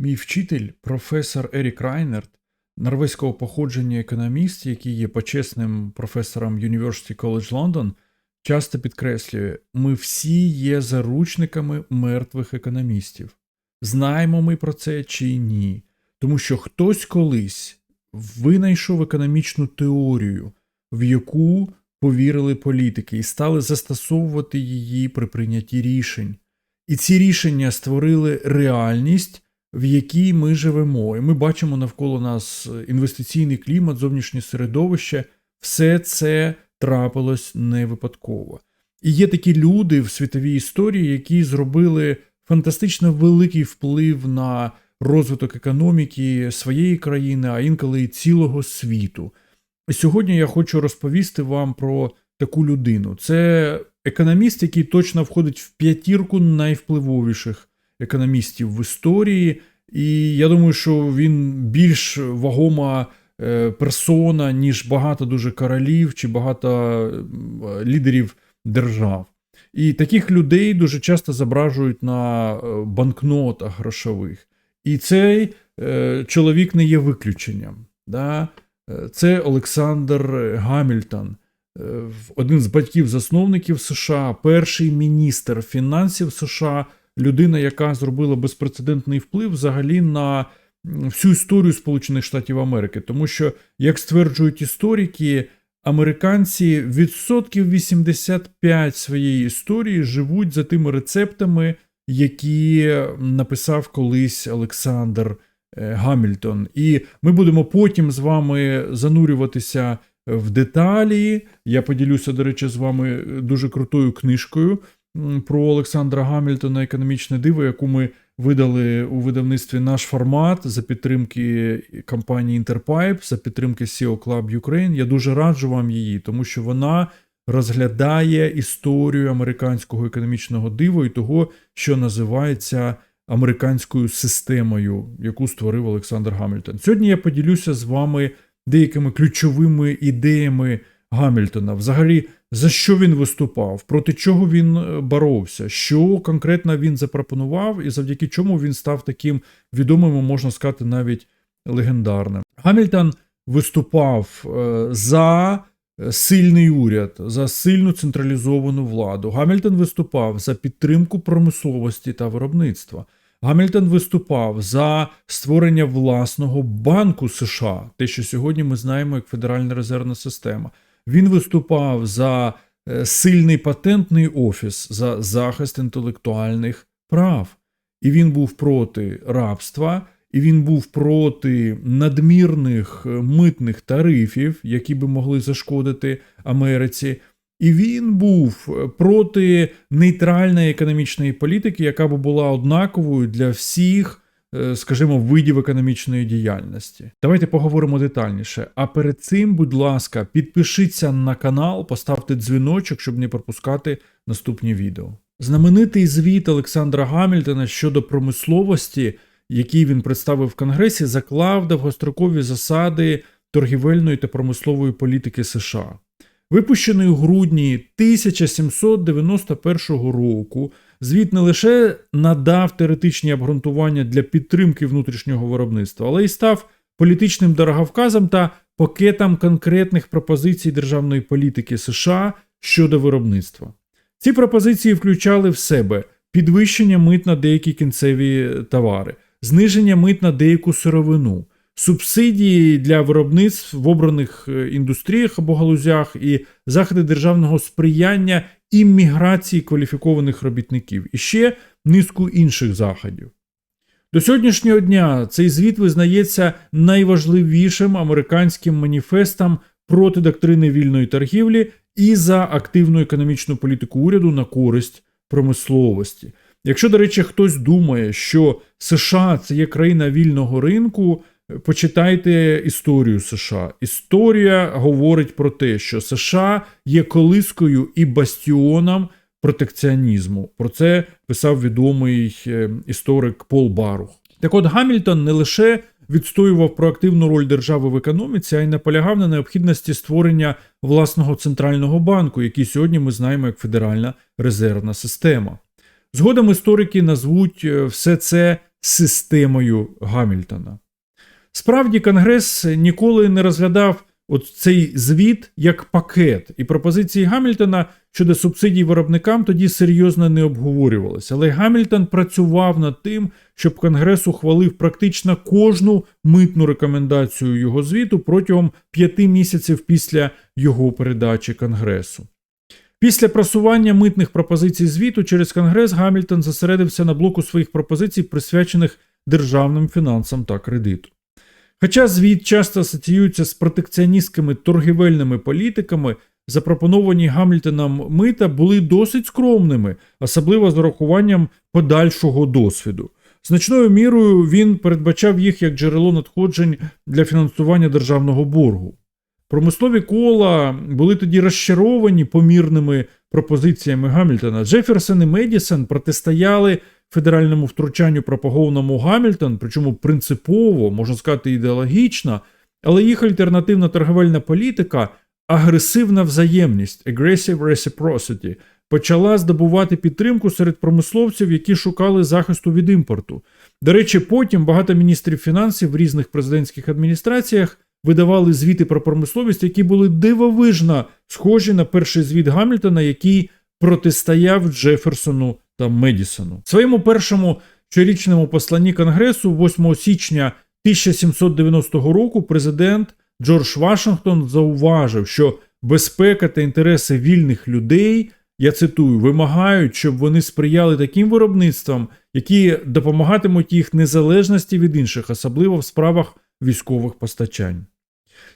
Мій вчитель, професор Ерік Райнерт, норвезького походження економіст, який є почесним професором University College London, часто підкреслює: ми всі є заручниками мертвих економістів. Знаємо ми про це чи ні, тому що хтось колись винайшов економічну теорію, в яку повірили політики і стали застосовувати її при прийнятті рішень. І ці рішення створили реальність, в якій ми живемо. І ми бачимо навколо нас інвестиційний клімат, зовнішнє середовище. Все це трапилось не випадково. І є такі люди в світовій історії, які зробили фантастично великий вплив на розвиток економіки своєї країни, а інколи і цілого світу. І сьогодні я хочу розповісти вам про таку людину. Це економіст, який точно входить в п'ятірку найвпливовіших економістів в історії. І я думаю, що він більш вагома е, персона, ніж багато дуже королів чи багато е, лідерів держав. І таких людей дуже часто зображують на е, банкнотах грошових. І цей чоловік не є виключенням. Да? Це Олександр Гамільтон, один з батьків-засновників США, перший міністр фінансів США, людина, яка зробила безпрецедентний вплив взагалі на всю історію Сполучених Штатів Америки. Тому що, як стверджують історики, американці відсотків 85 своєї історії живуть за тими рецептами, які написав колись Олександр е, Гамільтон. І ми будемо потім з вами занурюватися в деталі. Я поділюся, до речі, з вами дуже крутою книжкою про Олександра Гамільтона Економічне диво, яку ми видали у видавництві наш формат за підтримки компанії Інтерпайп, за підтримки SEO Club Ukraine. Я дуже раджу вам її, тому що вона розглядає історію американського економічного дива і того, що називається американською системою, яку створив Олександр Гамільтон. Сьогодні я поділюся з вами деякими ключовими ідеями Гамільтона. Взагалі, за що він виступав, проти чого він е, боровся, що конкретно він запропонував, і завдяки чому він став таким відомим, можна сказати, навіть легендарним. Гамільтон виступав е, за сильний уряд, за сильну централізовану владу. Гамільтон виступав за підтримку промисловості та виробництва. Гамільтон виступав за створення власного банку США, те, що сьогодні ми знаємо як Федеральна резервна система. Він виступав за е, сильний патентний офіс, за захист інтелектуальних прав. І він був проти рабства, і він був проти надмірних е, митних тарифів, які би могли зашкодити Америці. І він був е, проти нейтральної економічної політики, яка б була однаковою для всіх, скажімо, видів економічної діяльності. Давайте поговоримо детальніше. А перед цим, будь ласка, підпишіться на канал, поставте дзвіночок, щоб не пропускати наступні відео. Знаменитий звіт Олександра Гамільтона щодо промисловості, який він представив в Конгресі, заклав довгострокові засади торгівельної та промислової політики США. Випущений у грудні 1791 року, звіт не лише надав теоретичні обґрунтування для підтримки внутрішнього виробництва, але й став політичним дороговказом та пакетом конкретних пропозицій державної політики США щодо виробництва. Ці пропозиції включали в себе підвищення мит на деякі кінцеві товари, зниження мит на деяку сировину, субсидії для виробництв в обраних е, індустріях або галузях і заходи державного сприяння імміграції кваліфікованих робітників і ще низку інших заходів. До сьогоднішнього дня цей звіт визнається найважливішим американським маніфестом проти доктрини вільної торгівлі і за активну економічну політику уряду на користь промисловості. Якщо, до речі, хтось думає, що США це є країна вільного ринку, почитайте історію США. Історія говорить про те, що США є колискою і бастіоном протекціонізму. Про це писав відомий е, історик Пол Барух. Так от Гамільтон не лише відстоював проактивну роль держави в економіці, а й наполягав на необхідності створення власного центрального банку, який сьогодні ми знаємо як Федеральна резервна система. Згодом історики назвуть е, все це системою Гамільтона. Справді, Конгрес ніколи не розглядав от цей звіт як пакет, і пропозиції Гамільтона щодо субсидій виробникам тоді серйозно не обговорювалися. Але Гамільтон працював над тим, щоб Конгрес ухвалив практично кожну митну рекомендацію його звіту протягом п'яти місяців після його передачі Конгресу. Після просування митних пропозицій звіту через Конгрес Гамільтон зосередився на блоку своїх пропозицій, присвячених державним фінансам та кредиту. Хоча звіт часто асоціюється з протекціоністськими торгівельними політиками, запропоновані Гамільтоном мита були досить скромними, особливо з урахуванням подальшого досвіду. Значною мірою він передбачав їх як джерело надходжень для фінансування державного боргу. Промислові кола були тоді розчаровані помірними пропозиціями Гамільтона. Джеферсон і Медісон протистояли федеральному втручанню пропагованому Гамільтон, причому принципово, можна сказати, ідеологічно, але їх альтернативна торговельна політика, агресивна взаємність, aggressive reciprocity, почала здобувати підтримку серед промисловців, які шукали захисту від імпорту. До речі, потім багато міністрів фінансів в різних президентських адміністраціях видавали звіти про промисловість, які були дивовижно схожі на перший звіт Гамільтона, який протистояв Джеферсону та Медісону. Своєму першому щорічному посланні Конгресу, 8 січня 1790 року, президент Джордж Вашингтон зауважив, що безпека та інтереси вільних людей, я цитую, вимагають, щоб вони сприяли таким виробництвам, які допомагатимуть їх незалежності від інших, особливо в справах військових постачань.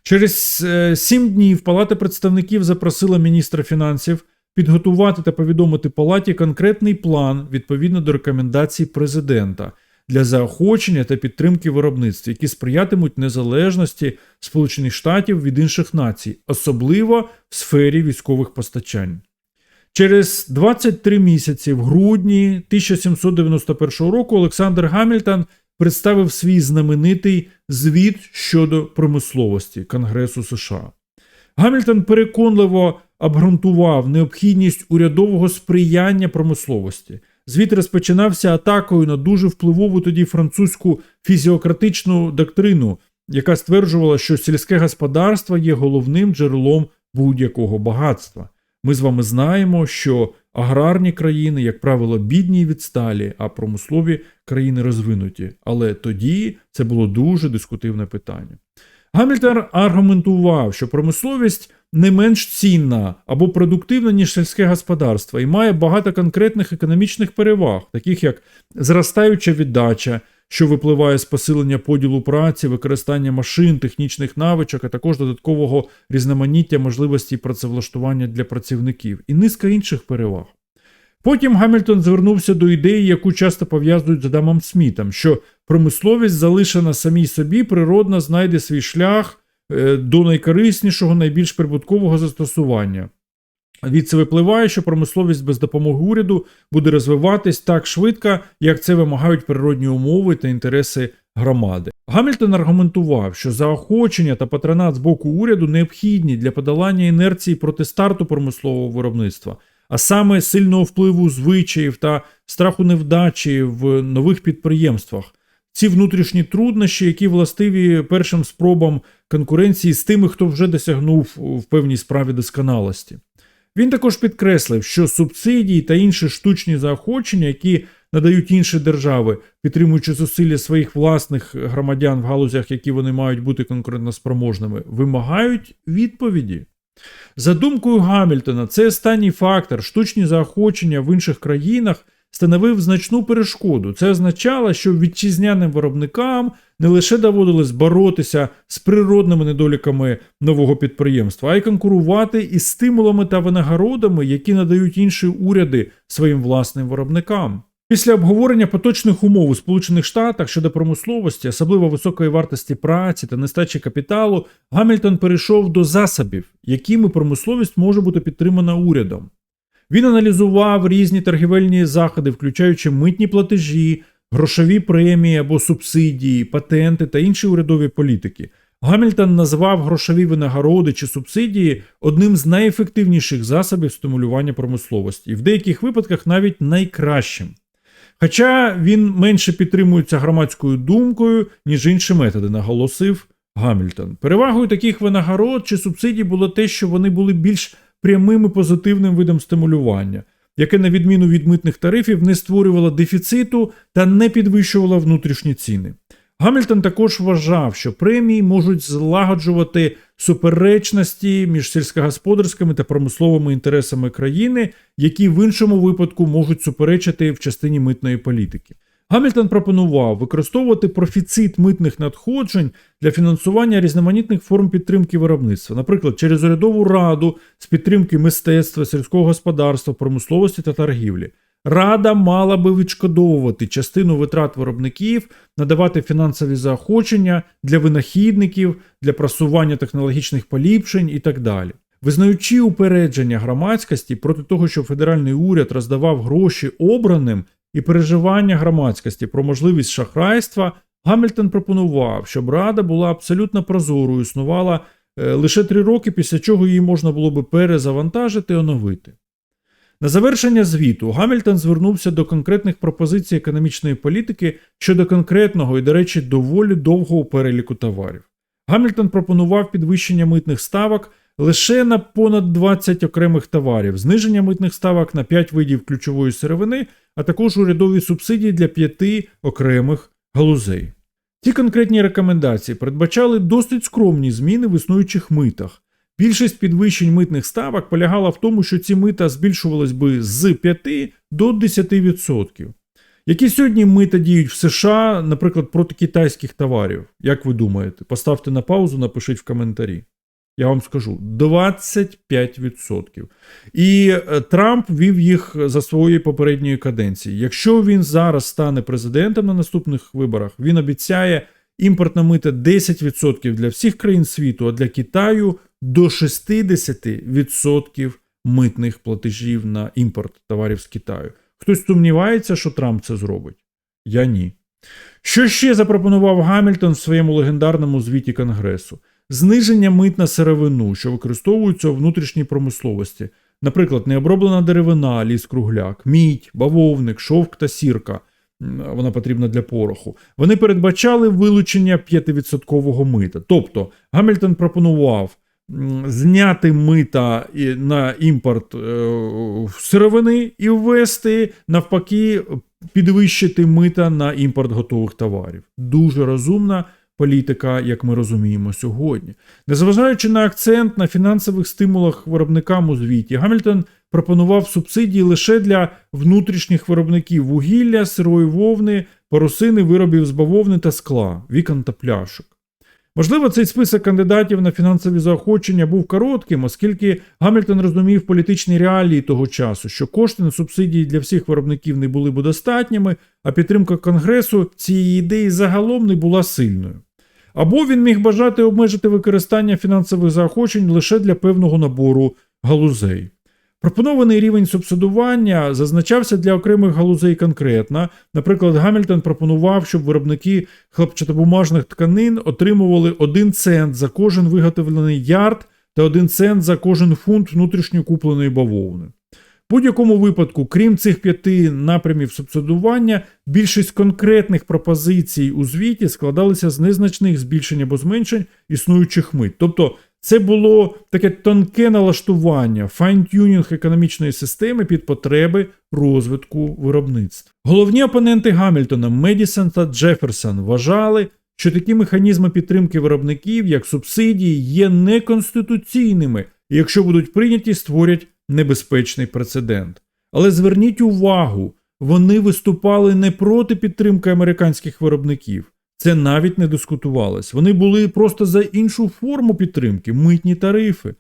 Через е, сім днів Палата представників запросила міністра фінансів підготувати та повідомити палаті конкретний план відповідно до рекомендацій президента для заохочення та підтримки виробництв, які сприятимуть незалежності Сполучених Штатів від інших націй, особливо в сфері військових постачань. Через 23 місяці в грудні 1791 року Олександр Гамільтон представив свій знаменитий звіт щодо промисловості Конгресу США. Гамільтон переконливо обґрунтував необхідність урядового сприяння промисловості. Звіт розпочинався атакою на дуже впливову тоді французьку фізіократичну доктрину, яка стверджувала, що сільське господарство є головним джерелом будь-якого багатства. Ми з вами знаємо, що аграрні країни, як правило, бідні і відсталі, а промислові країни розвинуті. Але тоді це було дуже дискутивне питання. Гамільтон аргументував, що промисловість не менш цінна або продуктивна, ніж сільське господарство, і має багато конкретних економічних переваг, таких як зростаюча віддача, що випливає з посилення поділу праці, використання машин, технічних навичок, а також додаткового різноманіття можливостей працевлаштування для працівників і низка інших переваг. Потім Гамільтон звернувся до ідеї, яку часто пов'язують з Адамом Смітом, що промисловість, залишена самій собі, природно знайде свій шлях до найкориснішого, найбільш прибуткового застосування. Від це випливає, що промисловість без допомоги уряду буде розвиватись так швидко, як це вимагають природні умови та інтереси громади. Гамільтон аргументував, що заохочення та патронат з боку уряду необхідні для подолання інерції проти старту промислового виробництва, а саме сильного впливу звичаїв та страху невдачі в нових підприємствах. Ці внутрішні труднощі, які властиві першим спробам конкуренції з тими, хто вже досягнув в певній справі досконалості. Він також підкреслив, що субсидії та інші штучні заохочення, які надають інші держави, підтримуючи зусилля своїх власних громадян в галузях, які вони мають бути конкурентоспроможними, вимагають відповіді. За думкою Гамільтона, цей останній фактор, штучні заохочення в інших країнах, становив значну перешкоду. Це означало, що вітчизняним виробникам не лише доводилось боротися з природними недоліками нового підприємства, а й конкурувати із стимулами та винагородами, які надають інші уряди своїм власним виробникам. Після обговорення поточних умов у Сполучених Штатах щодо промисловості, особливо високої вартості праці та нестачі капіталу, Гамільтон перейшов до засобів, якими промисловість може бути підтримана урядом. Він аналізував різні торгівельні заходи, включаючи митні платежі, грошові премії або субсидії, патенти та інші урядові політики. Гамільтон назвав грошові винагороди чи субсидії одним з найефективніших засобів стимулювання промисловості, і в деяких випадках навіть найкращим. Хоча він менше підтримується громадською думкою, ніж інші методи, наголосив Гамільтон. Перевагою таких винагород чи субсидій було те, що вони були більш прямим і позитивним видом стимулювання, яке, на відміну від митних тарифів, не створювало дефіциту та не підвищувало внутрішні ціни. Гамільтон також вважав, що премії можуть злагоджувати суперечності між сільськогосподарськими та промисловими інтересами країни, які в іншому випадку можуть суперечити в частині митної політики. Гамільтон пропонував використовувати профіцит митних надходжень для фінансування різноманітних форм підтримки виробництва, наприклад, через урядову раду з підтримки мистецтва, сільського господарства, промисловості та торгівлі. Рада мала би відшкодовувати частину витрат виробників, надавати фінансові заохочення для винахідників, для просування технологічних поліпшень і так далі. Визнаючи упередження громадськості проти того, що федеральний уряд роздавав гроші обраним і переживання громадськості про можливість шахрайства, Гамільтон пропонував, щоб рада була абсолютно прозорою, існувала е, лише три роки, після чого її можна було би перезавантажити і оновити. На завершення звіту Гамільтон звернувся до конкретних пропозицій економічної політики щодо конкретного і, до речі, доволі довгого переліку товарів. Гамільтон пропонував підвищення митних ставок лише на понад 20 окремих товарів, зниження митних ставок на 5 видів ключової сировини, а також урядові субсидії для 5 окремих галузей. Ці конкретні рекомендації передбачали досить скромні зміни в існуючих митах. Більшість підвищень митних ставок полягала в тому, що ці мита збільшувались би з 5 до 10%. Які сьогодні мита діють в США, наприклад, проти китайських товарів? Як ви думаєте? Поставте на паузу, напишіть в коментарі. Я вам скажу 25%. І е, Трамп вів їх за своєї попередньої каденції. Якщо він зараз стане президентом на наступних виборах, він обіцяє імпортна мита 10% для всіх країн світу, а для Китаю до 60% митних платежів на імпорт товарів з Китаю. Хтось сумнівається, що Трамп це зробить? Я ні. Що ще запропонував Гамільтон в своєму легендарному звіті Конгресу? Зниження мит на сировину, що використовуються у внутрішній промисловості, наприклад, необроблена деревина, ліс кругляк, мідь, бавовник, шовк та сірка. Вона потрібна для пороху. Вони передбачали вилучення 5% мита. Тобто Гамільтон пропонував зняти мита на імпорт е, сировини і ввести навпаки підвищити мита на імпорт готових товарів. Дуже розумна політика, як ми розуміємо сьогодні. Незважаючи на акцент на фінансових стимулах виробникам у звіті, Гамільтон пропонував субсидії лише для внутрішніх виробників вугілля, сирої вовни, поросини, виробів з бавовни та скла, вікон та пляшок. Можливо, цей список кандидатів на фінансові заохочення був коротким, оскільки Гамільтон розумів політичні реалії того часу, що кошти на субсидії для всіх виробників не були б достатніми, а підтримка Конгресу цієї ідеї загалом не була сильною. Або він міг бажати обмежити використання фінансових заохочень лише для певного набору галузей. Пропонований рівень субсидування зазначався для окремих галузей конкретно. Наприклад, Гамільтон пропонував, щоб виробники хлопчатобумажних тканин отримували 1 цент за кожен виготовлений ярд та 1 цент за кожен фунт внутрішньо купленої бавовни. В будь-якому випадку, крім цих п'яти напрямів субсидування, більшість конкретних пропозицій у звіті складалися з незначних збільшень або зменшень існуючих мит. Тобто це було таке тонке налаштування, файн-тюнінг економічної системи під потреби розвитку виробництва. Головні опоненти Гамільтона Медісон та Джеферсон вважали, що такі механізми підтримки виробників, як субсидії, є неконституційними і якщо будуть прийняті, створять небезпечний прецедент. Але зверніть увагу, вони виступали не проти підтримки американських виробників. Це навіть не дискутувалось. Вони були просто за іншу форму підтримки, митні тарифи.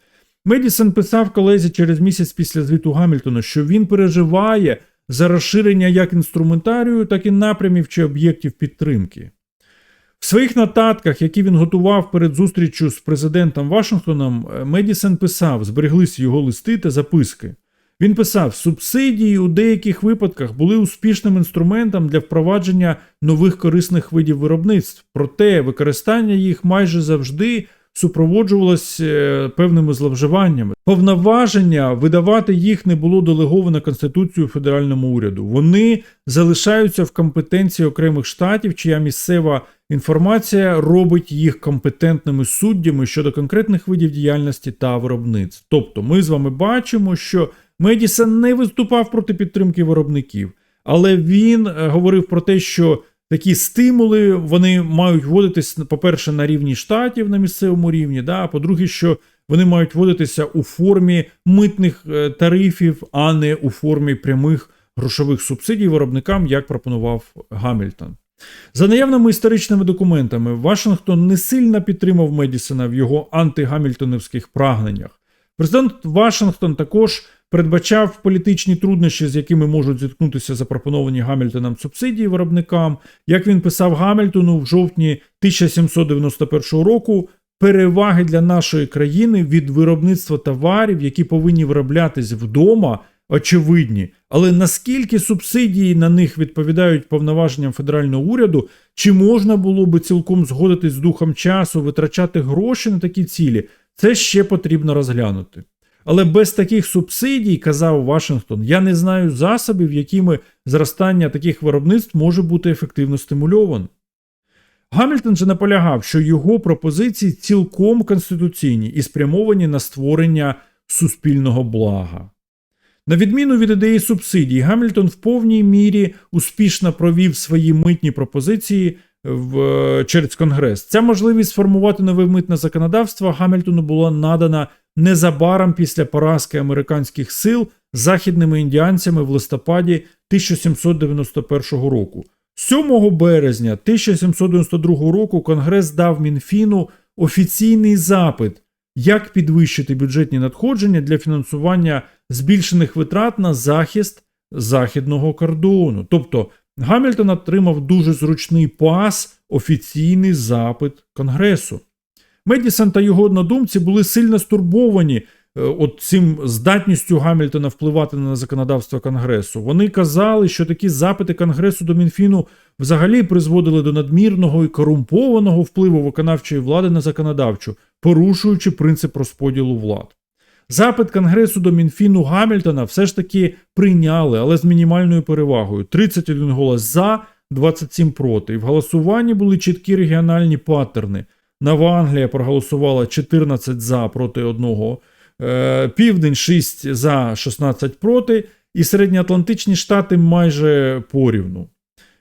Медісон писав колезі через місяць після звіту Гамільтона, що він переживає за розширення як інструментарію, так і напрямів чи об'єктів підтримки. В своїх нотатках, які він готував перед зустрічю з президентом Вашингтоном, Медісон писав, збереглися його листи та записки. Він писав: субсидії у деяких випадках були успішним інструментом для впровадження нових корисних видів виробництв, проте використання їх майже завжди супроводжувалось е, певними зловживаннями. Повноваження видавати їх не було делеговано Конституцією федеральному уряду. Вони залишаються в компетенції окремих штатів, чия місцева інформація робить їх компетентними суддями щодо конкретних видів діяльності та виробництв. Тобто, ми з вами бачимо, що Медісон не виступав проти підтримки виробників, але він е, говорив про те, що такі стимули вони мають вводитись, по-перше, на рівні штатів на місцевому рівні, да, а по-друге, що вони мають вводитися у формі митних е, тарифів, а не у формі прямих грошових субсидій виробникам, як пропонував Гамільтон. За наявними історичними документами, Вашингтон не сильно підтримав Медісона в його антигамільтонівських прагненнях. Президент Вашингтон також передбачав політичні труднощі, з якими можуть зіткнутися запропоновані Гамільтоном субсидії виробникам. Як він писав Гамільтону в жовтні 1791 року, переваги для нашої країни від виробництва товарів, які повинні вироблятись вдома, очевидні. Але наскільки субсидії на них відповідають повноваженням федерального уряду, чи можна було би цілком згодитись з духом часу, витрачати гроші на такі цілі, це ще потрібно розглянути. Але без таких субсидій, казав Вашингтон, я не знаю засобів, якими зростання таких виробництв може бути ефективно стимульовано. Гамільтон же наполягав, що його пропозиції цілком конституційні і спрямовані на створення суспільного блага. На відміну від ідеї субсидій, Гамільтон в повній мірі успішно провів свої митні пропозиції в, через Конгрес. Ця можливість сформувати нове митне законодавство Гамільтону була надана незабаром після поразки американських сил західними індіанцями в листопаді 1791 року. 7 березня 1792 року Конгрес дав Мінфіну офіційний запит, як підвищити бюджетні надходження для фінансування збільшених витрат на захист західного кордону. Тобто Гамільтон отримав дуже зручний пас, офіційний запит Конгресу. Медісон та його однодумці були сильно стурбовані е, от цим здатністю Гамільтона впливати на законодавство Конгресу. Вони казали, що такі запити Конгресу до Мінфіну взагалі призводили до надмірного і корумпованого впливу виконавчої влади на законодавчу, порушуючи принцип розподілу влад. Запит Конгресу до Мінфіну Гамільтона все ж таки прийняли, але з мінімальною перевагою: 31 голос за, 27 проти. І в голосуванні були чіткі регіональні паттерни. Нова Англія проголосувала 14 за проти одного, е, Південь 6 за 16 проти, і середньоатлантичні штати майже порівну.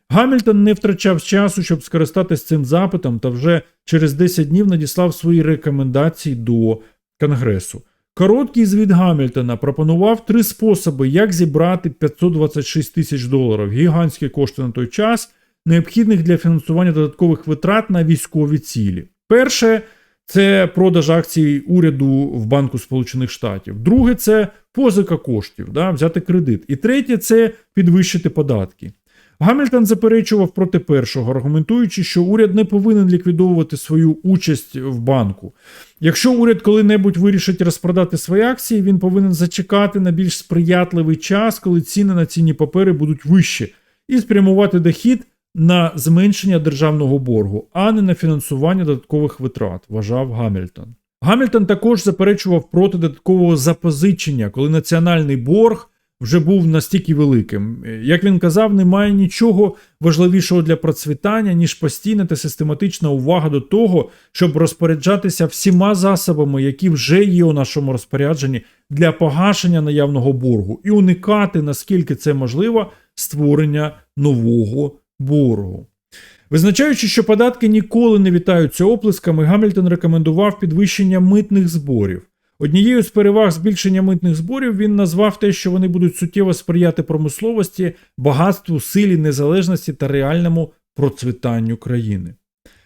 Гамільтон не втрачав часу, щоб скористатися цим запитом, та вже через 10 днів надіслав свої рекомендації до Конгресу. Короткий звіт Гамільтона пропонував три способи, як зібрати 526 тисяч доларів, гігантські кошти на той час, необхідних для фінансування додаткових витрат на військові цілі. Перше це продаж акцій уряду в Банку Сполучених Штатів. Друге це позика коштів, да, взяти кредит. І третє це підвищити податки. Гамільтон заперечував проти першого, аргументуючи, що уряд не повинен ліквідовувати свою участь в банку. Якщо уряд коли-небудь вирішить розпродати свої акції, він повинен зачекати на більш сприятливий час, коли ціни на цінні папери будуть вищі, і спрямувати дохід на зменшення державного боргу, а не на фінансування додаткових витрат, вважав Гамільтон. Гамільтон також заперечував проти додаткового запозичення, коли національний борг вже був настільки великим. Як він казав, немає нічого важливішого для процвітання, ніж постійна та систематична увага до того, щоб розпоряджатися всіма засобами, які вже є у нашому розпорядженні для погашення наявного боргу, і уникати, наскільки це можливо, створення нового боргу. Визначаючи, що податки ніколи не вітаються оплесками, Гамільтон рекомендував підвищення митних зборів. Однією з переваг збільшення митних зборів він назвав те, що вони будуть суттєво сприяти промисловості, багатству, силі, незалежності та реальному процвітанню країни.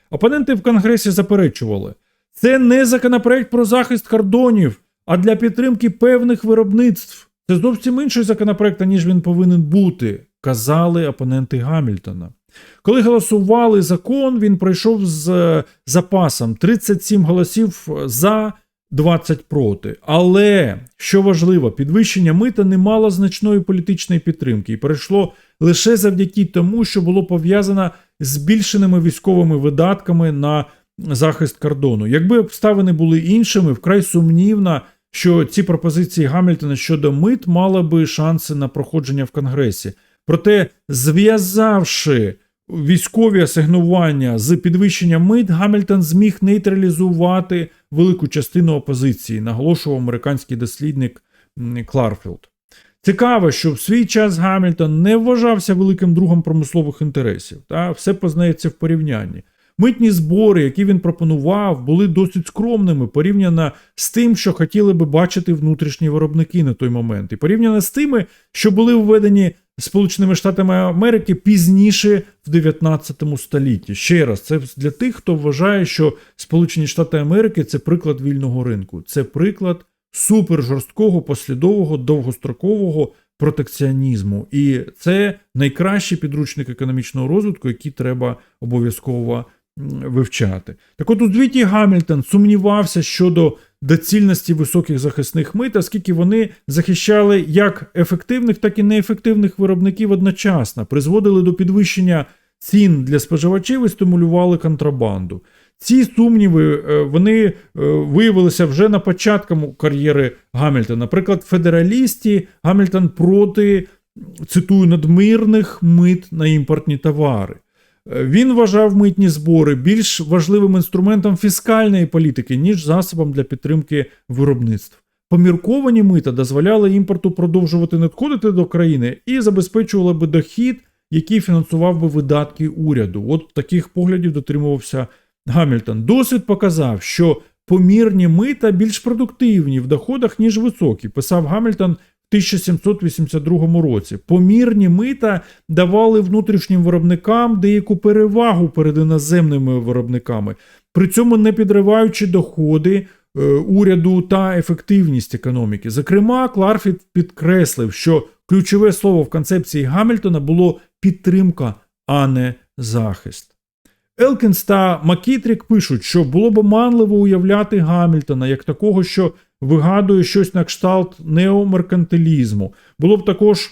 Опоненти в Конгресі заперечували, це не законопроект про захист кордонів, а для підтримки певних виробництв. Це зовсім інший законопроект, ніж він повинен бути, казали опоненти Гамільтона. Коли голосували закон, він пройшов з запасом 37 голосів за. 20 проти. Але що важливо, підвищення мита не мало значної політичної підтримки і перейшло лише завдяки тому, що було пов'язано з збільшеними військовими видатками на захист кордону. Якби обставини були іншими, вкрай сумнівно, що ці пропозиції Гамільтона щодо мит мали би шанси на проходження в Конгресі. Проте, зв'язавши військові асигнування з підвищенням мит, Гамільтон зміг нейтралізувати велику частину опозиції, наголошував американський дослідник Кларфілд. Цікаво, що в свій час Гамільтон не вважався великим другом промислових інтересів. Та все познається в порівнянні. Митні збори, які він пропонував, були досить скромними порівняно з тим, що хотіли би бачити внутрішні виробники на той момент, і порівняно з тими, що були введені Сполученими Штатами Америки пізніше в 19 столітті. Ще раз, це для тих, хто вважає, що Сполучені Штати Америки це приклад вільного ринку, це приклад супержорсткого, послідового, довгострокового протекціонізму. І це найкращий підручник економічного розвитку, який треба обов'язково вивчати. Так от у звіті Гамільтон сумнівався щодо доцільності високих захисних мит, оскільки вони захищали як ефективних, так і неефективних виробників одночасно, призводили до підвищення цін для споживачів і стимулювали контрабанду. Ці сумніви е, вони е, виявилися вже на початку кар'єри Гамільтона. Наприклад, федералісті Гамільтон проти, цитую, надмірних мит на імпортні товари. Він вважав митні збори більш важливим інструментом фіскальної політики, ніж засобом для підтримки виробництв. Помірковані мита дозволяли імпорту продовжувати надходити до країни і забезпечували би дохід, який фінансував би видатки уряду. От таких поглядів дотримувався Гамільтон. Досвід показав, що помірні мита більш продуктивні в доходах, ніж високі, писав Гамільтон 1782 році. Помірні мита давали внутрішнім виробникам деяку перевагу перед іноземними виробниками, при цьому не підриваючи доходи е, уряду та ефективність економіки. Зокрема, Кларфіт підкреслив, що ключове слово в концепції Гамільтона було підтримка, а не захист. Елкінс та Макітрік пишуть, що було б оманливо уявляти Гамільтона як такого, що вигадує щось на кшталт неомеркантилізму. Було б також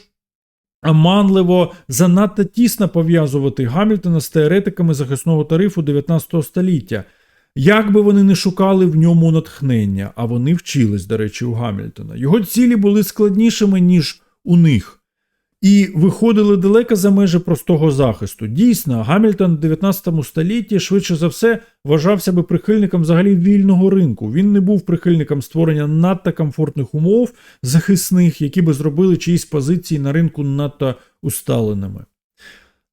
оманливо занадто тісно пов'язувати Гамільтона з теоретиками захисного тарифу 19 століття. Як би вони не шукали в ньому натхнення, а вони вчились, до речі, у Гамільтона. Його цілі були складнішими, ніж у них і виходили далеко за межі простого захисту. Дійсно, Гамільтон в 19 столітті швидше за все вважався би прихильником взагалі вільного ринку. Він не був прихильником створення надто комфортних умов захисних, які би зробили чиїсь позиції на ринку надто усталеними.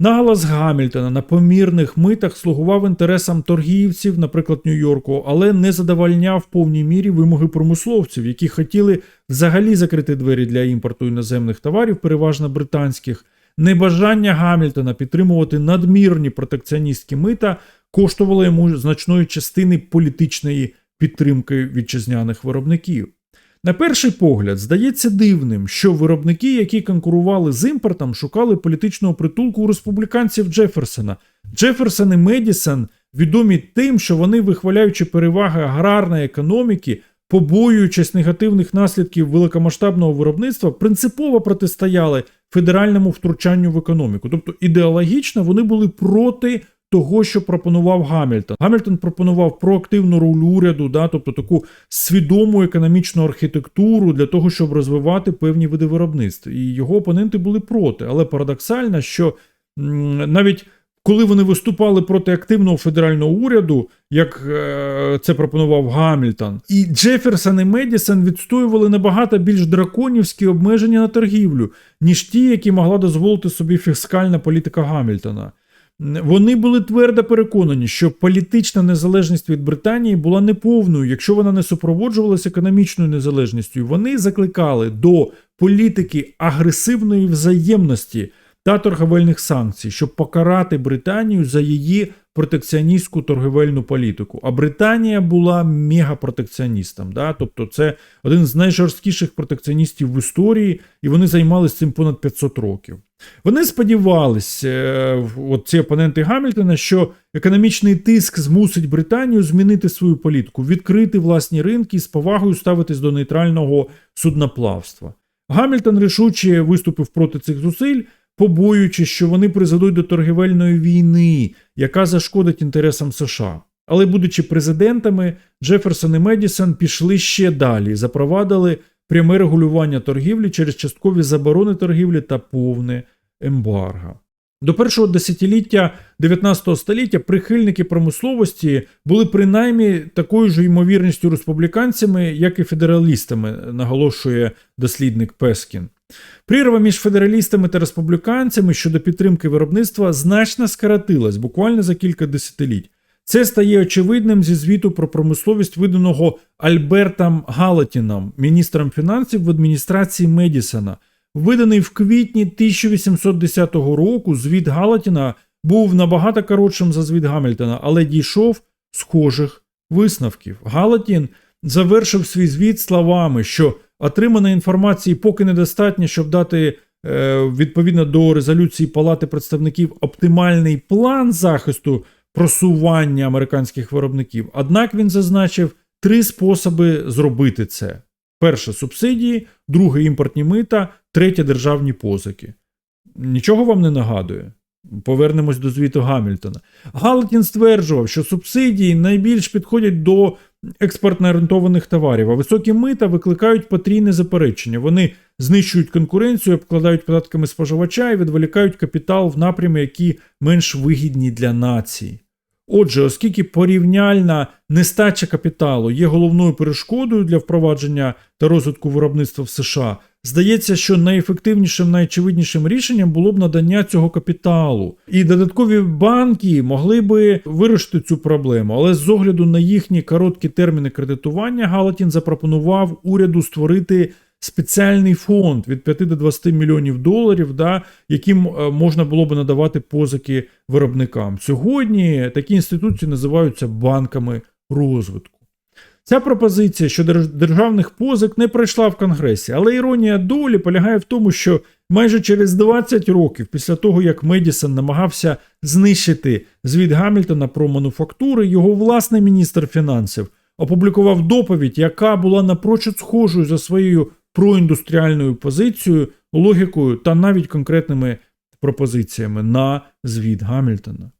Наголос Гамільтона на помірних митах слугував інтересам торгівців, наприклад, Нью-Йорку, але не задовольняв в повній мірі вимоги промисловців, які хотіли взагалі закрити двері для імпорту іноземних товарів, переважно британських. Небажання Гамільтона підтримувати надмірні протекціоністські мита коштувало йому значної частини політичної підтримки вітчизняних виробників. На перший погляд, здається дивним, що виробники, які конкурували з імпортом, шукали політичного притулку у республіканців Джеферсона. Джеферсон і Медісон відомі тим, що вони, вихваляючи переваги аграрної економіки, побоюючись негативних наслідків великомасштабного виробництва, принципово протистояли федеральному втручанню в економіку. Тобто ідеологічно вони були проти того, що пропонував Гамільтон. Гамільтон пропонував проактивну роль уряду, да, тобто таку свідому економічну архітектуру для того, щоб розвивати певні види виробництва. І його опоненти були проти. Але парадоксально, що навіть коли вони виступали проти активного федерального уряду, як е, це пропонував Гамільтон, і Джеферсон і Медісон відстоювали набагато більш драконівські обмеження на торгівлю, ніж ті, які могла дозволити собі фіскальна політика Гамільтона. Вони були твердо переконані, що політична незалежність від Британії була неповною, якщо вона не супроводжувалася економічною незалежністю. Вони закликали до політики агресивної взаємності та торговельних санкцій, щоб покарати Британію за її протекціоністську торговельну політику. А Британія була мегапротекціоністом. Да? Тобто, це один з найжорсткіших протекціоністів в історії, і вони займалися цим понад 500 років. Вони сподівалися, е, от ці опоненти Гамільтона, що економічний тиск змусить Британію змінити свою політику, відкрити власні ринки і з повагою ставитись до нейтрального судноплавства. Гамільтон рішуче виступив проти цих зусиль, побоюючись, що вони призведуть до торгівельної війни, яка зашкодить інтересам США. Але, будучи президентами, Джеферсон і Медісон пішли ще далі, запровадили пряме регулювання торгівлі через часткові заборони торгівлі та повне ембарго. До першого десятиліття 19 століття прихильники промисловості були принаймні такою ж ймовірністю республіканцями, як і федералістами, наголошує дослідник Пескін. Прірва між федералістами та республіканцями щодо підтримки виробництва значно скоротилась буквально за кілька десятиліть. Це стає очевидним зі звіту про промисловість, виданого Альбертом Галатіном, міністром фінансів в адміністрації Медісона. Виданий в квітні 1810 року, звіт Галатіна був набагато коротшим за звіт Гамільтона, але дійшов схожих висновків. Галатін завершив свій звіт словами, що отриманої інформації поки недостатньо, щоб дати е, відповідно до резолюції Палати представників оптимальний план захисту просування американських виробників. Однак він зазначив три способи зробити це: перше субсидії, друге імпортні мита, третє державні позики. Нічого вам не нагадує? Повернемось до звіту Гамільтона. Галатін стверджував, що субсидії найбільш підходять до експортно орієнтованих товарів, а високі мита викликають потрійне заперечення. Вони знищують конкуренцію, обкладають податками споживача і відволікають капітал в напрями, які менш вигідні для нації. Отже, оскільки порівняльна нестача капіталу є головною перешкодою для впровадження та розвитку виробництва в США, здається, що найефективнішим, найочевиднішим рішенням було б надання цього капіталу. І додаткові банки могли би вирішити цю проблему. Але з огляду на їхні короткі терміни кредитування, Галатін запропонував уряду створити спеціальний фонд від 5 до 20 мільйонів доларів, да, яким е, можна було б надавати позики виробникам. Сьогодні такі інституції називаються банками розвитку. Ця пропозиція щодо держ- державних позик не пройшла в Конгресі, але іронія долі полягає в тому, що майже через 20 років після того, як Медісон намагався знищити звіт Гамільтона про мануфактури, його власний міністр фінансів опублікував доповідь, яка була напрочуд схожою за своєю проіндустріальною позицією, логікою та навіть конкретними пропозиціями на звіт Гамільтона.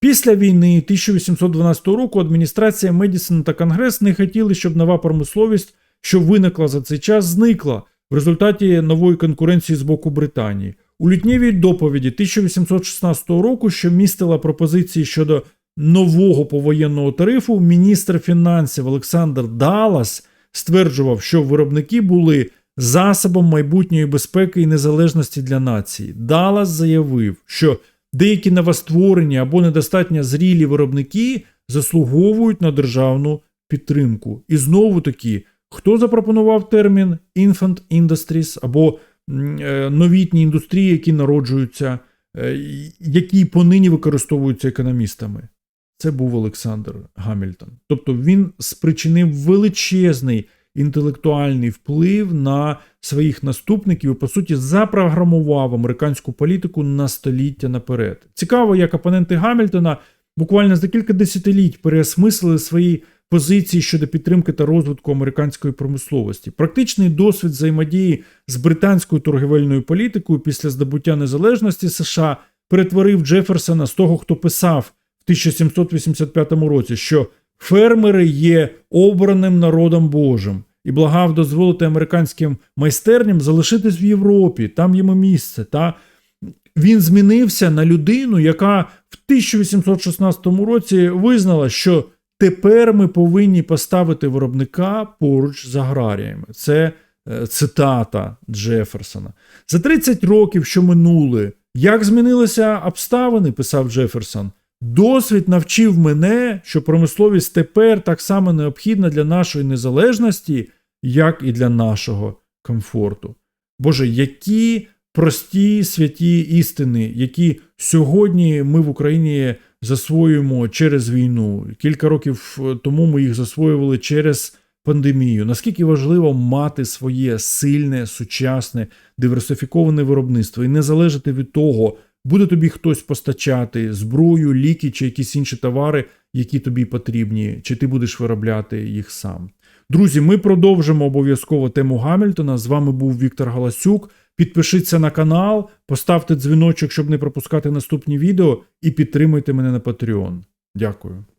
Після війни 1812 року адміністрація Медісона та Конгрес не хотіли, щоб нова промисловість, що виникла за цей час, зникла в результаті нової конкуренції з боку Британії. У лютнєвій доповіді 1816 року, що містила пропозиції щодо нового повоєнного тарифу, міністр фінансів Олександр Даллас стверджував, що виробники були засобом майбутньої безпеки і незалежності для нації. Даллас заявив, що деякі новостворені або недостатньо зрілі виробники заслуговують на державну підтримку. І знову таки, хто запропонував термін Infant Industries або е, новітні індустрії, які народжуються, е, які понині використовуються економістами? Це був Олександр Гамільтон. Тобто він спричинив величезний інтелектуальний вплив на своїх наступників і, по суті, запрограмував американську політику на століття наперед. Цікаво, як опоненти Гамільтона буквально за кілька десятиліть переосмислили свої позиції щодо підтримки та розвитку американської промисловості. Практичний досвід взаємодії з британською торгівельною політикою після здобуття незалежності США перетворив Джеферсона з того, хто писав 1785 році, що фермери є обраним народом Божим і благав дозволити американським майстерням залишитись в Європі, там йому місце. Та він змінився на людину, яка в 1816 році визнала, що тепер ми повинні поставити виробника поруч з аграріями. Це е, цитата Джеферсона. За 30 років, що минули, як змінилися обставини, писав Джеферсон. Досвід навчив мене, що промисловість тепер так само необхідна для нашої незалежності, як і для нашого комфорту. Боже, які прості святі істини, які сьогодні ми в Україні засвоюємо через війну. Кілька років е, тому ми їх засвоювали через пандемію. Наскільки важливо мати своє сильне, сучасне, диверсифіковане виробництво і не залежати від того, буде тобі хтось постачати зброю, ліки чи якісь інші товари, які тобі потрібні, чи ти будеш виробляти їх сам. Друзі, ми продовжимо обов'язково тему Гамільтона. З вами був Віктор Галасюк. Підпишіться на канал, поставте дзвіночок, щоб не пропускати наступні відео, і підтримуйте мене на Patreon. Дякую.